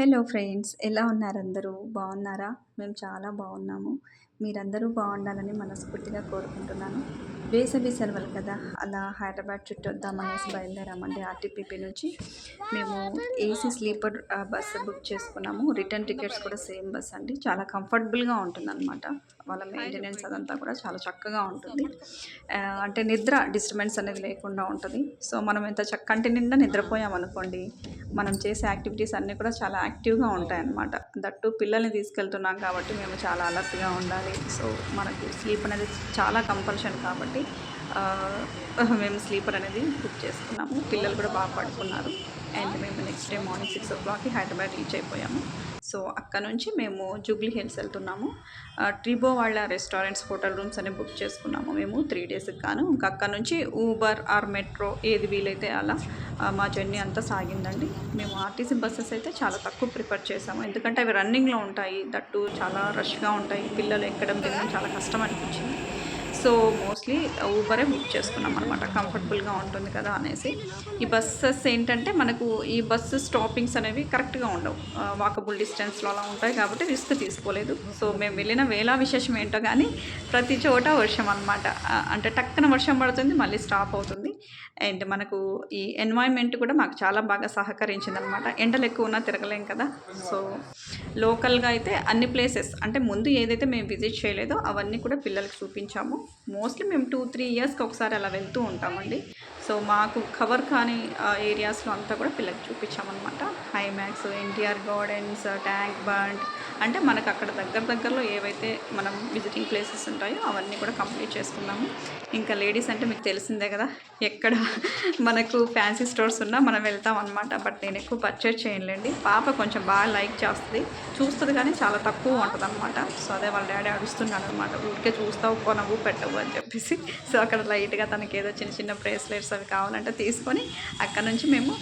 Hello friends ఎలా ఉన్నారు అందరూ? బాగున్నారా? మేము చాలా బాగున్నాము. మీరందరూ బాగుండాలని మనస్ఫూర్తిగా కోరుకుంటున్నాను. వేసవి సెలవులు కదా అలా హైదరాబాద్ చుట్టూ వద్దామనేసి బయలుదేరామండి ఆర్టీపీపీ నుంచి. మేము ఏసీ స్లీపర్ బస్సు బుక్ చేసుకున్నాము. రిటర్న్ టికెట్స్ కూడా సేమ్ బస్ అండి. చాలా కంఫర్టబుల్గా ఉంటుంది అనమాట వాళ్ళ మెయింటెనెన్స్ అదంతా కూడా చాలా చక్కగా ఉంటుంది. అంటే నిద్ర డిస్టర్బెన్స్ అనేది లేకుండా ఉంటుంది. సో మనం ఎంత చక్క కంటి నిండా నిద్రపోయాం అనుకోండి మనం చేసే యాక్టివిటీస్ అన్నీ కూడా చాలా యాక్టివ్గా ఉంటాయి అన్నమాట. దట్టు పిల్లల్ని తీసుకెళ్తున్నాం కాబట్టి మేము చాలా అలర్ట్గా ఉండాలి. సో మనకు స్లీప్ అనేది చాలా కంపల్షన్ కాబట్టి మేము స్లీపర్ అనేది బుక్ చేసుకున్నాము. పిల్లలు కూడా బాగా పడుకున్నారు. అండ్ మేము నెక్స్ట్ డే మార్నింగ్ సిక్స్ ఓ క్లాక్కి హైదరాబాద్ రీచ్ అయిపోయాము. సో అక్కడ నుంచి మేము జూబ్లీ హిల్స్ వెళ్తున్నాము. ట్రిబో వాళ్ళ రెస్టారెంట్స్ హోటల్ రూమ్స్ అనే బుక్ చేసుకున్నాము మేము త్రీ డేస్కి గాను. ఇంకా అక్కడ నుంచి ఊబర్ ఆర్ మెట్రో ఏది వీలైతే అలా మా జర్నీ అంతా సాగిందండి. మేము ఆర్టీసీ బస్సెస్ అయితే చాలా తక్కువ ప్రిఫర్ చేసాము ఎందుకంటే అవి రన్నింగ్లో ఉంటాయి. దట్టు చాలా రష్గా ఉంటాయి. పిల్లలు ఎక్కడం తినడం చాలా కష్టం అనిపించింది. సో మోస్ట్లీ ఊబరే బుక్ చేసుకున్నాం అనమాట కంఫర్టబుల్గా ఉంటుంది కదా అనేసి. ఈ బస్సెస్ ఏంటంటే మనకు ఈ బస్సు స్టాపింగ్స్ అనేవి కరెక్ట్గా ఉండవు. వాకబుల్ డిస్టెన్స్లో అలా ఉంటాయి కాబట్టి రిస్క్ తీసుకోలేదు. సో మేము వెళ్ళిన వేళ విశేషం ఏంటో కానీ ప్రతి చోట వర్షం అనమాట అంటే టక్కన వర్షం పడుతుంది మళ్ళీ స్టాప్ అవుతుంది. అండ్ మనకు ఈ ఎన్వైర్న్మెంట్ కూడా మాకు చాలా బాగా సహకరించింది అనమాట ఎండలు ఎక్కువ ఉన్నా తిరగలేం కదా. సో లోకల్గా అయితే అన్ని ప్లేసెస్ అంటే ముందు ఏదైతే మేము విజిట్ చేయలేదో అవన్నీ కూడా పిల్లలకు చూపించాము. మోస్ట్లీ మేము టూ త్రీ ఇయర్స్కి ఒకసారి అలా వెళ్తూ ఉంటామండి. సో మాకు కవర్ కాని ఏరియాస్లో అంతా కూడా పిల్లలకు చూపించామన్నమాట. IMAX NTR gardens tank bund అంటే మనకు అక్కడ దగ్గర దగ్గరలో ఏవైతే మనం విజిటింగ్ ప్లేసెస్ ఉంటాయో అవన్నీ కూడా కంప్లీట్ చేసుకున్నాము. ఇంకా లేడీస్ అంటే మీకు తెలిసిందే కదా ఎక్కడ మనకు ఫ్యాన్సీ స్టోర్స్ ఉన్నా మనం వెళ్తాం అనమాట బట్ నేను ఎక్కువ పర్చేజ్ చేయలేండి పాప కొంచెం బాగా లైక్ చేస్తుంది. చూస్తుంది కానీ చాలా తక్కువ ఉంటుంది అనమాట సో అదే వాళ్ళ డాడీ అడుస్తున్నాడు అనమాట ఊరికే చూస్తావు కొనవు పెట్టవు అని చెప్పేసి. సో అక్కడ లైట్గా తనకి ఏదో చిన్న చిన్న బ్రేస్లెట్స్ అవి కావాలంటే తీసుకొని అక్కడ నుంచి మేము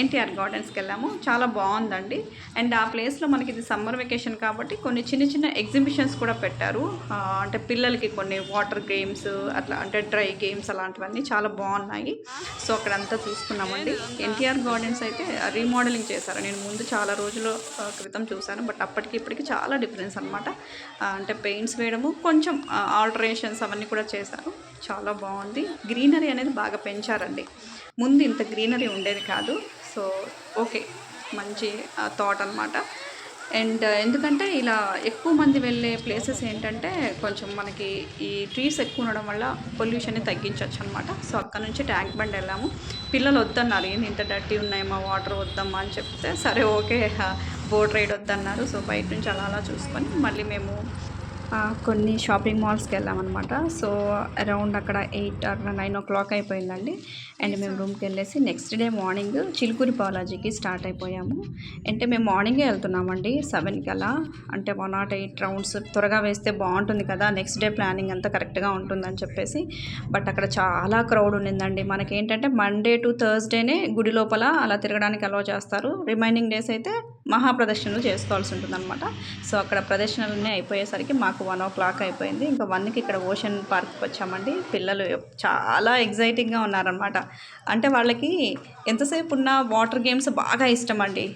ఎన్టీఆర్ గార్డెన్స్కి వెళ్ళాము. చాలా బాగుందండి. అండ్ ఆ ప్లేస్లో మనకి ఇది సమ్మర్ వెకేషన్ కాబట్టి కొన్ని చిన్న చిన్న ఎగ్జిబిషన్స్ కూడా పెట్టారు. అంటే పిల్లలకి కొన్ని వాటర్ గేమ్స్ అట్లా అంటే డ్రై గేమ్స్ అలాంటివన్నీ చాలా బాగున్నాయి. సో అక్కడంతా చూసుకున్నామండి. ఎన్టీఆర్ గార్డెన్స్ అయితే రీమోడలింగ్ చేశారు. నేను ముందు చాలా రోజుల క్రితం చూశాను. బట్ అప్పటికి ఇప్పటికి చాలా డిఫరెన్స్ అనమాట అంటే పెయింట్స్ వేయడము కొంచెం ఆల్టరేషన్స్ అవన్నీ కూడా చేశారు. చాలా బాగుంది. గ్రీనరీ అనేది బాగా పెంచారండి. ముందు ఇంత గ్రీనరీ ఉండేది కాదు. So okay. మంచి థాట్ అనమాట అండ్ ఎందుకంటే ఇలా ఎక్కువ మంది వెళ్ళే ప్లేసెస్ ఏంటంటే కొంచెం మనకి ఈ ట్రీస్ ఎక్కువ ఉండడం వల్ల పొల్యూషన్ని తగ్గించవచ్చు అనమాట సో అక్కడ నుంచి ట్యాంక్ బండ్ వెళ్ళాము. పిల్లలు వద్దన్నారు ఏంది ఇంత డర్టీ ఉన్నాయమ్మా వాటర్ వద్దమ్మా అని చెప్తే సరే ఓకే బోట్ రైడ్ వద్దన్నారు. సో బయట నుంచి అలా అలా చూసుకొని మళ్ళీ మేము కొన్ని షాపింగ్ మాల్స్కి వెళ్ళామన్నమాట సో అరౌండ్ అక్కడ eight or nine o'clock అయిపోయిందండి అండ్ మేము రూమ్కి వెళ్ళేసి నెక్స్ట్ డే మార్నింగ్ చిలుకూరి బాలాజీకి స్టార్ట్ అయిపోయాము. అంటే మేము మార్నింగే వెళ్తున్నామండి సెవెన్కి అలా. అంటే వన్ నాట్ ఎయిట్ రౌండ్స్ త్వరగా వేస్తే బాగుంటుంది కదా నెక్స్ట్ డే ప్లానింగ్ అంతా కరెక్ట్గా ఉంటుందని చెప్పేసి. బట్ అక్కడ చాలా క్రౌడ్ ఉండిందండి మనకేంటంటే మండే టు థర్స్డేనే గుడి లోపల అలా తిరగడానికి అలౌ చేస్తారు. రిమైనింగ్ డేస్ అయితే మహాప్రదర్శనలు చేసుకోవాల్సి ఉంటుంది అనమాట సో అక్కడ ప్రదర్శనలన్నీ అయిపోయేసరికి మాకు వన్ ఓ క్లాక్ అయిపోయింది. ఇంకా వన్కి ఇక్కడ ఓషన్ పార్క్కి వచ్చామండి. పిల్లలు చాలా ఎగ్జైటింగ్గా ఉన్నారనమాట అంటే వాళ్ళకి ఎంతసేపు ఉన్న వాటర్ గేమ్స్ బాగా ఇష్టం అండి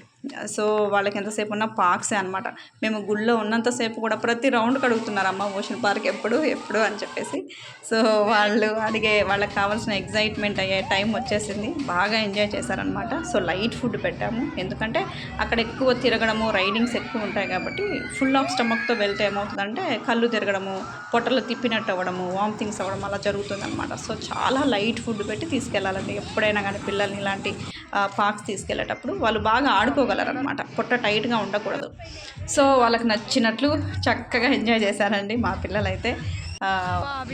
సో వాళ్ళకి ఎంతసేపు ఉన్న పార్క్సే అనమాట మేము గుళ్ళో ఉన్నంతసేపు కూడా ప్రతి రౌండ్కి అడుగుతున్నారు అమ్మ ఓషన్ పార్క్ ఎప్పుడు ఎప్పుడు అని చెప్పేసి. సో వాళ్ళు అడిగే వాళ్ళకి కావాల్సిన ఎగ్జైట్మెంట్ అయ్యే టైం వచ్చేసింది. బాగా ఎంజాయ్ చేశారనమాట సో లైట్ ఫుడ్ పెట్టాము. ఎందుకంటే అక్కడ ఎక్కువ తిరగడము రైడింగ్స్ ఎక్కువ ఉంటాయి కాబట్టి ఫుల్ ఆఫ్ స్టమక్తో వెళ్తే ఏమవుతుందంటే కళ్ళు తిరగడము పొట్టలు తిప్పినట్టు అవ్వడము వామిటింగ్స్ అవ్వడం అలా జరుగుతుంది అనమాట సో చాలా లైట్ ఫుడ్ పెట్టి తీసుకెళ్ళాలండి ఎప్పుడైనా కానీ పిల్లల్ని ఇలాంటి పార్క్స్ తీసుకెళ్ళేటప్పుడు వాళ్ళు బాగా ఆడుకో చేసుకోగలరనమాట పొట్ట టైట్గా ఉండకూడదు. సో వాళ్ళకి నచ్చినట్లు చక్కగా ఎంజాయ్ చేశారండి మా పిల్లలైతే.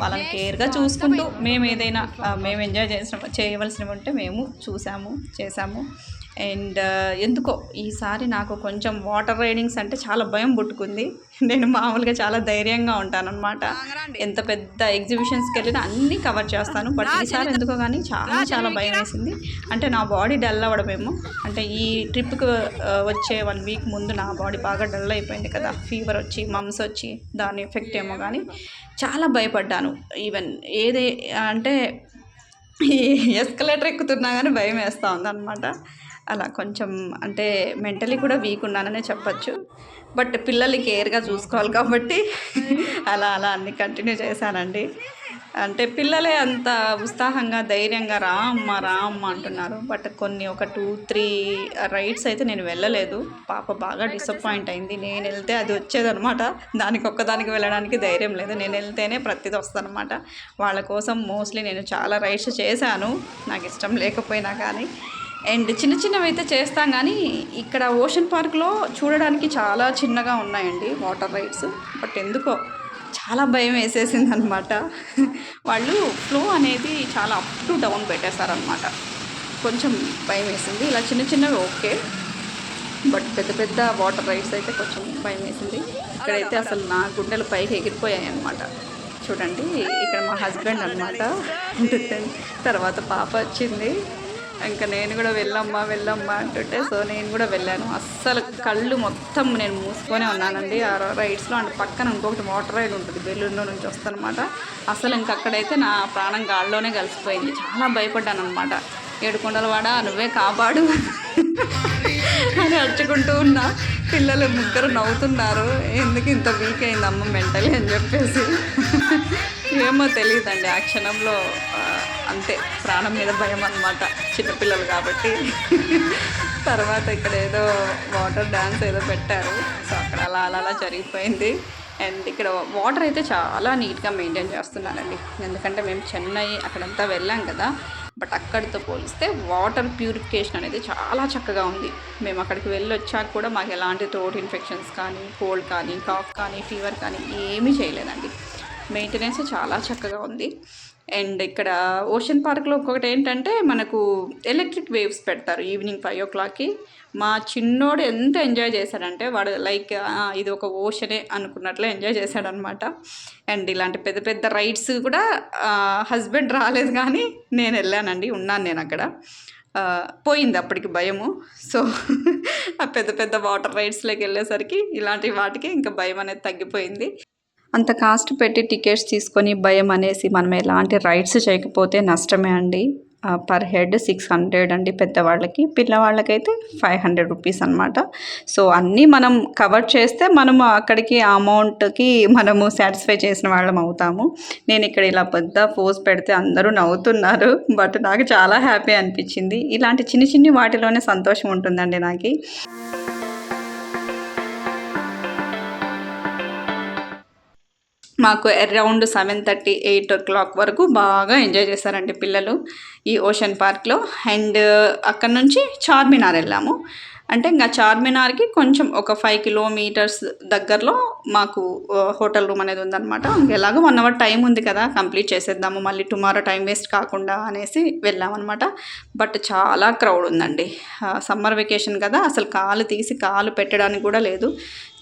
వాళ్ళని కేర్గా చూసుకుంటూ మేము ఏదైనా మేము ఎంజాయ్ చేసిన చేయవలసినవి ఉంటే మేము చూసాము చేసాము అండ్ ఎందుకో ఈసారి నాకు కొంచెం వాటర్ రైడింగ్స్ అంటే చాలా భయం పుట్టుకుంది. నేను మామూలుగా చాలా ధైర్యంగా ఉంటానన్నమాట. ఎంత పెద్ద ఎగ్జిబిషన్స్కి వెళ్ళినా అన్నీ కవర్ చేస్తాను. బట్ ఈసారి ఎందుకో కానీ చాలా చాలా భయం వేసింది. అంటే నా బాడీ డల్ అవ్వడమేమో. అంటే ఈ ట్రిప్కి వచ్చే వన్ వీక్ ముందు నా బాడీ బాగా డల్ అయిపోయింది కదా. ఫీవర్ వచ్చి మమ్స్ వచ్చి దాని ఎఫెక్ట్ ఏమో కానీ చాలా భయపడ్డాను. ఈవెన్ ఏదే అంటే ఎస్కలేటర్ ఎక్కుతున్నా కానీ భయం వేస్తూ ఉందన్నమాట. అలా కొంచెం అంటే మెంటలీ కూడా వీక్ ఉన్నాననే చెప్పచ్చు. బట్ పిల్లల్ని కేర్గా చూసుకోవాలి కాబట్టి అలా అలా అన్ని కంటిన్యూ చేశానండి. అంటే పిల్లలే అంత ఉత్సాహంగా ధైర్యంగా రా అమ్మ రా అమ్మ అంటున్నారు. బట్ కొన్ని ఒక టూ త్రీ రైడ్స్ అయితే నేను వెళ్ళలేదు. పాప బాగా డిసప్పాయింట్ అయింది. నేను వెళ్తే అది వచ్చేదనమాట దానికి ఒక్కదానికి వెళ్ళడానికి ధైర్యం లేదు. నేను వెళ్తేనే ప్రతిదీ వస్తుందన్నమాట. వాళ్ళ కోసం మోస్ట్లీ నేను చాలా రైడ్స్ చేశాను. నాకు ఇష్టం లేకపోయినా కానీ. అండ్ చిన్న చిన్నవి అయితే చేస్తాం కానీ ఇక్కడ ఓషన్ పార్క్లో చూడడానికి చాలా చిన్నగా ఉన్నాయండి వాటర్ రైడ్స్. బట్ ఎందుకో చాలా భయం వేసేసింది అనమాట వాళ్ళు ఫ్లో అనేది చాలా అప్ టు డౌన్ పెట్టేశారనమాట. కొంచెం భయం వేసింది. ఇలా చిన్న చిన్నవి ఓకే. బట్ పెద్ద పెద్ద వాటర్ రైడ్స్ అయితే కొంచెం భయం వేసింది. ఇక్కడైతే అసలు నా గుండెలు పైకి ఎగిరిపోయాయి అనమాట చూడండి ఇక్కడ మా హస్బెండ్ అనమాట. తర్వాత పాప వచ్చింది. ఇంకా నేను కూడా వెళ్ళమ్మా వెళ్ళమ్మా అంటుంటే సో నేను కూడా వెళ్ళాను. అస్సలు కళ్ళు మొత్తం నేను మూసుకొనే ఉన్నానండి. ఆ రైడ్స్లో అంటే పక్కన ఇంకొకటి వాటర్ రైడ్ ఉంటుంది బెలూన్లో నుంచి వస్తానమాట అసలు ఇంక అక్కడైతే నా ప్రాణం గాల్లోనే కలిసిపోయింది. చాలా భయపడ్డాను అనమాట ఏడుకొండల వాడ నువ్వే కాపాడు అని అరుచుకుంటూ ఉన్నా పిల్లలు ముగ్గురు నవ్వుతున్నారు. ఎందుకు ఇంత వీక్ అయింది అమ్మ మెంటలీ అని చెప్పేసి. ఏమో తెలియదండి. ఆ క్షణంలో అంతే ప్రాణం మీద భయం అనమాట చిన్నపిల్లలు కాబట్టి. తర్వాత ఇక్కడ ఏదో వాటర్ డ్యాన్స్ ఏదో పెట్టారు. సో అక్కడ అలా అలా అలా జరిగిపోయింది. అండ్ ఇక్కడ వాటర్ అయితే చాలా నీట్గా మెయింటైన్ చేస్తున్నారండి. ఎందుకంటే మేము చెన్నై అక్కడంతా వెళ్ళాం కదా. బట్ అక్కడితో పోలిస్తే వాటర్ ప్యూరిఫికేషన్ అనేది చాలా చక్కగా ఉంది. మేము అక్కడికి వెళ్ళి వచ్చాక కూడా మాకు ఎలాంటి థ్రోట్ ఇన్ఫెక్షన్స్ కానీ కోల్డ్ కానీ కాఫ్ కానీ ఫీవర్ కానీ ఏమీ చేయలేదండి. మెయింటెనెన్స్ చాలా చక్కగా ఉంది. అండ్ ఇక్కడ ఓషన్ పార్క్లో ఇంకొకటి ఏంటంటే మనకు ఎలక్ట్రిక్ వేవ్స్ పెడతారు ఈవినింగ్ ఫైవ్ ఓ క్లాక్కి. మా చిన్నోడు ఎంత ఎంజాయ్ చేశాడంటే వాడు లైక్ ఇది ఒక ఓషనే అనుకున్నట్లే ఎంజాయ్ చేశాడనమాట. అండ్ ఇలాంటి పెద్ద పెద్ద రైడ్స్ కూడా హస్బెండ్ రాలేదు కానీ నేను వెళ్ళానండి ఉన్నాను నేను అక్కడ. పోయింది అప్పటికి భయము. సో ఆ పెద్ద పెద్ద వాటర్ రైడ్స్లోకి వెళ్ళేసరికి ఇలాంటి వాటికి ఇంకా భయం అనేది తగ్గిపోయింది. అంత కాస్ట్ పెట్టి టికెట్స్ తీసుకొని భయం అనేసి మనం ఎలాంటి రైడ్స్ చేయకపోతే నష్టమే అండి. పర్ హెడ్ సిక్స్ హండ్రెడ్ అండి పెద్దవాళ్ళకి. పిల్లవాళ్ళకైతే ఫైవ్ హండ్రెడ్ రూపీస్ అనమాట సో అన్నీ మనం కవర్ చేస్తే మనము అక్కడికి అమౌంట్కి మనము సాటిస్ఫై చేసిన వాళ్ళం అవుతాము. నేను ఇక్కడ ఇలా పెద్ద పోజ్ పెడితే అందరూ నవ్వుతున్నారు. బట్ నాకు చాలా హ్యాపీ అనిపించింది. ఇలాంటి చిన్ని చిన్ని వాటిలోనే సంతోషం ఉంటుందండి నాకు. మాకు around seven thirty eight o'clock వరకు బాగా ఎంజాయ్ చేశారండి పిల్లలు ఈ ఓషన్ పార్క్లో. అండ్ అక్కడ నుంచి చార్మినార్ వెళ్ళాము. అంటే ఇంకా చార్మినార్కి కొంచెం ఒక ఫైవ్ కిలోమీటర్స్ దగ్గరలో మాకు హోటల్ రూమ్ అనేది ఉందన్నమాట. ఎలాగో వన్ అవర్ టైం ఉంది కదా కంప్లీట్ చేసేద్దాము మళ్ళీ టుమారో టైం వేస్ట్ కాకుండా అనేసి వెళ్ళామన్నమాట. బట్ చాలా క్రౌడ్ ఉందండి. సమ్మర్ వెకేషన్ కదా అసలు కాలు తీసి కాలు పెట్టడానికి కూడా లేదు.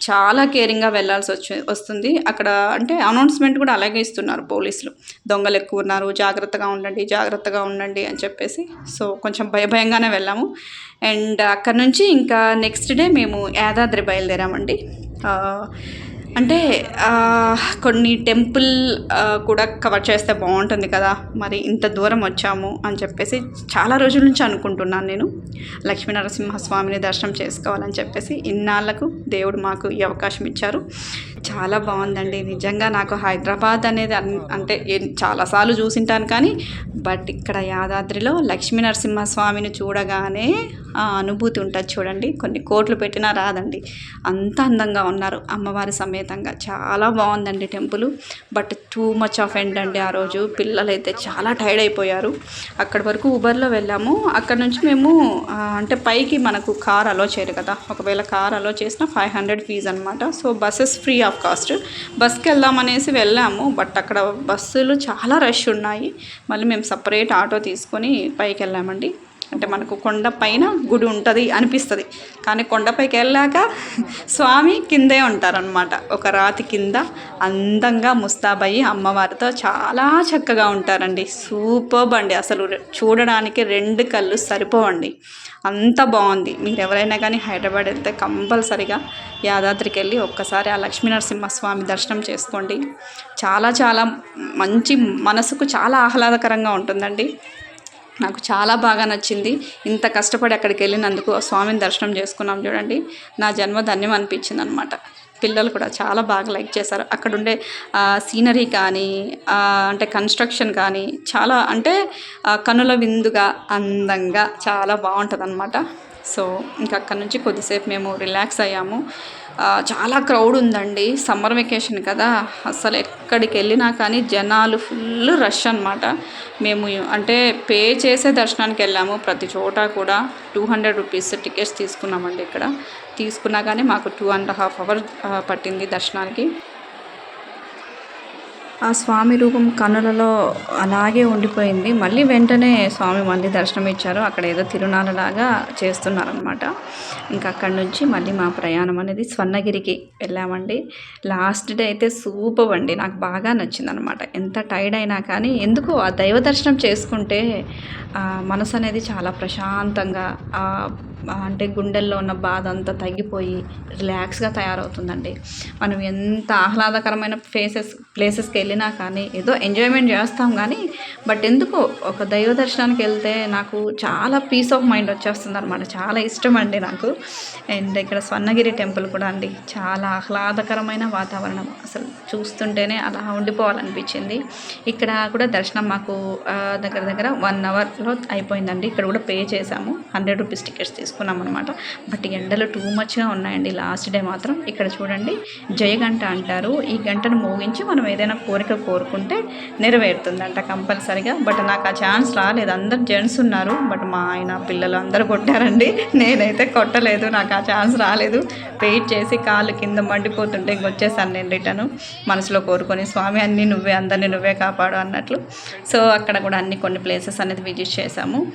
చాలా కేరింగ్గా వెళ్ళాల్సి వచ్చి వస్తుంది. అక్కడ అంటే అనౌన్స్మెంట్ కూడా అలాగే ఇస్తున్నారు పోలీసులు. దొంగలు ఎక్కువ ఉన్నారు జాగ్రత్తగా ఉండండి జాగ్రత్తగా ఉండండి అని చెప్పేసి. సో కొంచెం భయ భయంగానే వెళ్ళాము. అండ్ అక్కడ నుంచి ఇంకా నెక్స్ట్ డే మేము యాదాద్రి బయలుదేరామండి. అంటే కొన్ని టెంపుల్ కూడా కవర్ చేస్తే బాగుంటుంది కదా మరి ఇంత దూరం వచ్చాము అని చెప్పేసి చాలా రోజుల నుంచి అనుకుంటున్నాను నేను. లక్ష్మీ నరసింహస్వామిని దర్శనం చేసుకోవాలని చెప్పేసి ఇన్నాళ్ళకు దేవుడు మాకు ఈ అవకాశం ఇచ్చారు. చాలా బాగుందండి. నిజంగా నాకు హైదరాబాద్ అనేది అన్- అంటే చాలాసార్లు చూసింటాను కానీ బట్ ఇక్కడ యాదాద్రిలో లక్ష్మీ నరసింహస్వామిని చూడగానే ఆ అనుభూతి ఉంటుంది చూడండి. కొన్ని కోట్లు పెట్టినా రాదండి. అంత అందంగా ఉన్నారు అమ్మవారి సమేతంగా. చాలా బాగుందండి temple. But too much of end అండి ఆ రోజు. పిల్లలైతే చాలా టైర్డ్ అయిపోయారు. అక్కడి వరకు ఊబర్లో వెళ్ళాము. అక్కడ నుంచి మేము అంటే పైకి మనకు కార్ అలో చేయరు కదా. ఒకవేళ కార్ అలో చేసిన ఫైవ్ హండ్రెడ్ ఫీజ్ అనమాట so buses free of cost బస్కి వెళ్దాం అనేసి వెళ్ళాము బట్ అక్కడ బస్సులు చాలా రష్ ఉన్నాయి. మళ్ళీ మేము సపరేట్ ఆటో తీసుకొని పైకి వెళ్ళామండి. అంటే మనకు కొండ పైన గుడి ఉంటుంది అనిపిస్తుంది. కానీ కొండపైకి వెళ్ళాక స్వామి కిందే ఉంటారనమాట ఒక రాతి కింద అందంగా ముస్తాబయ్యి అమ్మవారితో చాలా చక్కగా ఉంటారండి. సూపర్బ్ అండి అసలు చూడడానికి రెండు కళ్ళు సరిపోవండి. అంత బాగుంది. మీరు ఎవరైనా కానీ హైదరాబాద్ వెళ్తే కంపల్సరిగా యాదాద్రికి వెళ్ళి ఒక్కసారి ఆ లక్ష్మీనరసింహ స్వామి దర్శనం చేసుకోండి. చాలా చాలా మంచి మనసుకు చాలా ఆహ్లాదకరంగా ఉంటుందండి. నాకు చాలా బాగా నచ్చింది. ఇంత కష్టపడి అక్కడికి వెళ్ళినందుకు స్వామిని దర్శనం చేసుకున్నాం చూడండి. నా జన్మ ధన్యం అనిపించింది అనమాట పిల్లలు కూడా చాలా బాగా లైక్ చేశారు. అక్కడ ఉండే సీనరీ కానీ అంటే కన్స్ట్రక్షన్ కానీ చాలా అంటే కనుల విందుగా అందంగా చాలా బాగుంటుంది అనమాట సో ఇంకా అక్కడ నుంచి కొద్దిసేపు మేము రిలాక్స్ అయ్యాము. చాలా క్రౌడ్ ఉందండి. సమ్మర్ వెకేషన్ కదా. అసలు ఎక్కడికి వెళ్ళినా కానీ జనాలు ఫుల్ రష్ అనమాట మేము అంటే పే చేసే దర్శనానికి వెళ్ళాము. ప్రతి చోట కూడా టూ హండ్రెడ్ రూపీస్ టికెట్స్ తీసుకున్నామండి ఇక్కడ. తీసుకున్నా కానీ మాకు టూ అండ్ హాఫ్ అవర్ పట్టింది దర్శనానికి. ఆ స్వామి రూపం కన్నులలో అలాగే ఉండిపోయింది. మళ్ళీ వెంటనే స్వామి మళ్ళీ దర్శనం ఇచ్చారు అక్కడ ఏదో తిరునాలలాగా చేస్తున్నారనమాట ఇంకా అక్కడి నుంచి మళ్ళీ మా ప్రయాణం అనేది స్వర్ణగిరికి వెళ్ళామండి. లాస్ట్ డే అయితే సూపర్ అండి. నాకు బాగా నచ్చింది అనమాట ఎంత టైర్డ్ అయినా కానీ ఎందుకో ఆ దైవ దర్శనం చేసుకుంటే మనసు అనేది చాలా ప్రశాంతంగా అంటే గుండెల్లో ఉన్న బాధ అంతా తగ్గిపోయి రిలాక్స్గా తయారవుతుందండి. మనం ఎంత ఆహ్లాదకరమైన ప్లేసెస్ ప్లేసెస్కి వెళ్ళినా కానీ ఏదో ఎంజాయ్మెంట్ చేస్తాం కానీ బట్ ఎందుకో ఒక దైవ దర్శనానికి వెళ్తే నాకు చాలా పీస్ ఆఫ్ మైండ్ వచ్చేస్తుంది అనమాట చాలా ఇష్టం అండి నాకు. అండ్ ఇక్కడ స్వర్ణగిరి టెంపుల్ కూడా అండి. చాలా ఆహ్లాదకరమైన వాతావరణం. అసలు చూస్తుంటేనే అలా ఉండిపోవాలనిపించింది. ఇక్కడ కూడా దర్శనం మాకు దగ్గర దగ్గర వన్ అవర్లో అయిపోయిందండి. ఇక్కడ కూడా పే చేసాము హండ్రెడ్ రూపీస్ టికెట్స్ తీసుకున్నాం. అనమాట బట్ ఎండలు టూ మచ్గా ఉన్నాయండి. లాస్ట్ డే మాత్రం ఇక్కడ చూడండి జయగంట అంటారు. ఈ గంటను మోగించి మనం ఏదైనా కోరిక కోరుకుంటే నెరవేరుతుందంట కంపల్సరిగా. బట్ నాకు ఆ ఛాన్స్ రాలేదు. అందరు జెంట్స్ ఉన్నారు. బట్ మా ఆయన పిల్లలు అందరూ కొట్టారండి. నేనైతే కొట్టలేదు. నాకు ఆ ఛాన్స్ రాలేదు. వెయిట్ చేసి కాళ్ళు కింద మండిపోతుంటే ఇంక వచ్చేసాను నేను రిటర్న్. మనసులో కోరుకొని స్వామి అన్నీ నువ్వే. అందరినీ నువ్వే కాపాడు అన్నట్లు. సో అక్కడ కూడా అన్ని కొన్ని ప్లేసెస్ అనేది విజిట్ చేసాము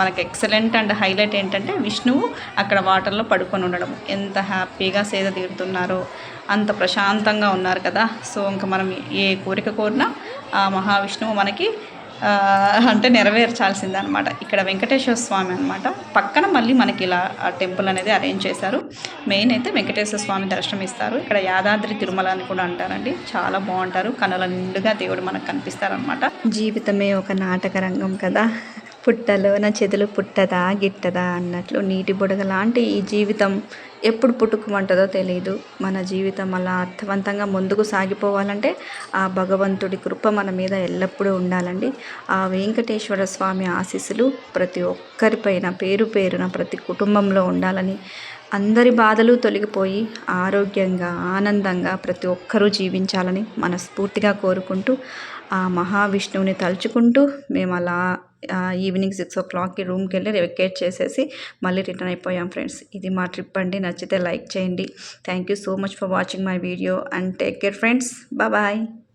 మనకి ఎక్సలెంట్ అండ్ హైలైట్ ఏంటంటే విష్ణువు అక్కడ వాటర్లో పడుకొని ఉండడం. ఎంత హ్యాపీగా సేద తీరుతున్నారో అంత ప్రశాంతంగా ఉన్నారు కదా. సో ఇంకా మనం ఏ కోరిక కోరినా ఆ మహావిష్ణువు మనకి అంటే నెరవేర్చాల్సిందే అనమాట ఇక్కడ వెంకటేశ్వర స్వామి అనమాట పక్కన మళ్ళీ మనకి ఇలా ఆ టెంపుల్ అనేది అరేంజ్ చేశారు. మెయిన్ అయితే వెంకటేశ్వర స్వామి దర్శనం ఇస్తారు ఇక్కడ యాదాద్రి తిరుమల అని కూడా అంటారండి. చాలా బాగుంటారు. కనుల నిండుగా దేవుడు మనకు కనిపిస్తారనమాట జీవితమే ఒక నాటక రంగం కదా. పుట్టలో నా చెదులు పుట్టదా గిట్టదా అన్నట్లు నీటి బుడగ లాంటి ఈ జీవితం ఎప్పుడు పుట్టుకుమంటుందో తెలియదు మన జీవితం అలా అర్థవంతంగా ముందుకు సాగిపోవాలంటే ఆ భగవంతుడి కృప మన మీద ఎల్లప్పుడూ ఉండాలండి. ఆ వెంకటేశ్వర స్వామి ఆశీస్సులు ప్రతి ఒక్కరిపైన పేరు పేరున ప్రతి కుటుంబంలో ఉండాలని అందరి బాధలు తొలగిపోయి ఆరోగ్యంగా ఆనందంగా ప్రతి ఒక్కరూ జీవించాలని మనస్ఫూర్తిగా కోరుకుంటూ ఆ మహావిష్ణువుని తలుచుకుంటూ మేము అలా ఈవినింగ్ సిక్స్ ఓ క్లాక్కి రూమ్కి వెళ్ళి వెకేట్ చేసేసి మళ్ళీ రిటర్న్ అయిపోయాం ఫ్రెండ్స్. ఇది మా ట్రిప్ అండి. నచ్చితే లైక్ చేయండి. Thank you so much for watching my video and take care friends. Bye.